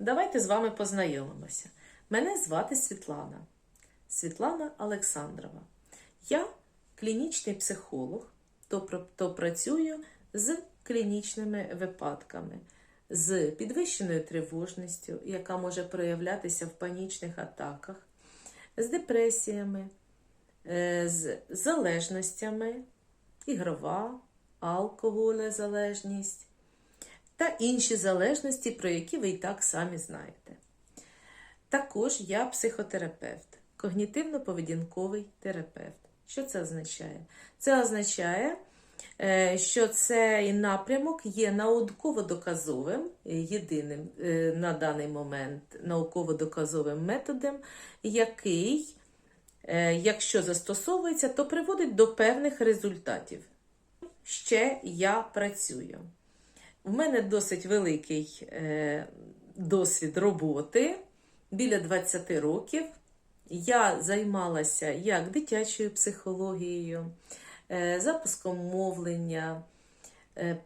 Давайте з вами познайомимося. Мене звати Світлана. Світлана Олександрова. Я клінічний психолог, тобто працюю з клінічними випадками, з підвищеною тривожністю, яка може проявлятися в панічних атаках, з депресіями, е, з залежностями, ігрова, алкоголезалежність та інші залежності, про які ви і так самі знаєте. Також я психотерапевт, когнітивно-поведінковий терапевт. Що це означає? Це означає, е, що цей напрямок є науково-доказовим, єдиним е, на даний момент науково-доказовим методом, який, е, якщо застосовується, то приводить до певних результатів. Ще я працюю. У мене досить великий е, досвід роботи біля 20 років. Я займалася як дитячою психологією, е, запуском мовлення, е,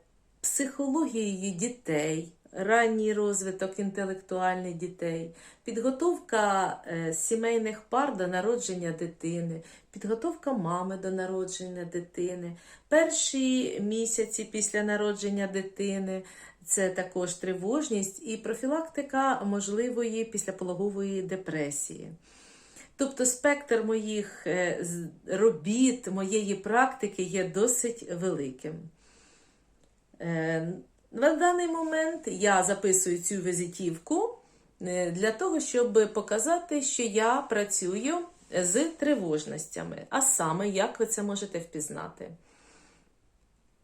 психологією дітей, ранній розвиток інтелектуальних дітей, підготовка е, сімейних пар до народження дитини, підготовка мами до народження дитини, перші місяці після народження дитини. Це також тривожність і профілактика можливої післяпологової депресії. Тобто спектр моїх е, робіт, моєї практики є досить великим. На даний момент я записую цю візитівку е, для того, щоб показати, що я працюю з тривожностями. А саме, як ви це можете впізнати?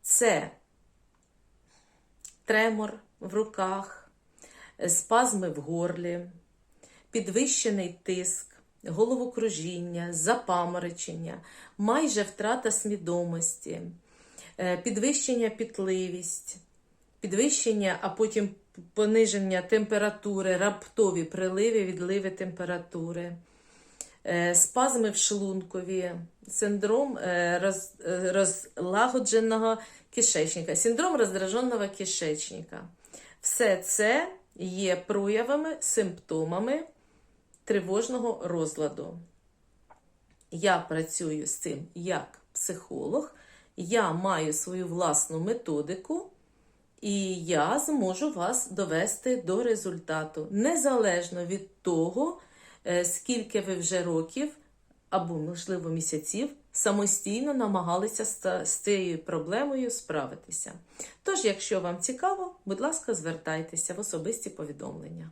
Це тремор в руках, спазми в горлі, підвищений тиск, головокружіння, запаморочення, майже втрата свідомості, е, підвищення пітливість, підвищення, а потім пониження температури, раптові приливи, відливи температури, е, спазми в шлункові, синдром е, роз, е, розлагодженого кишечника, синдром роздраженого кишечника. Все це є проявами, симптомами тривожного розладу. Я працюю з цим як психолог, я маю свою власну методику, і я зможу вас довести до результату, незалежно від того, е, скільки ви вже років або, можливо, місяців самостійно намагалися з цією проблемою справитися. Тож, якщо вам цікаво, будь ласка, звертайтеся в особисті повідомлення.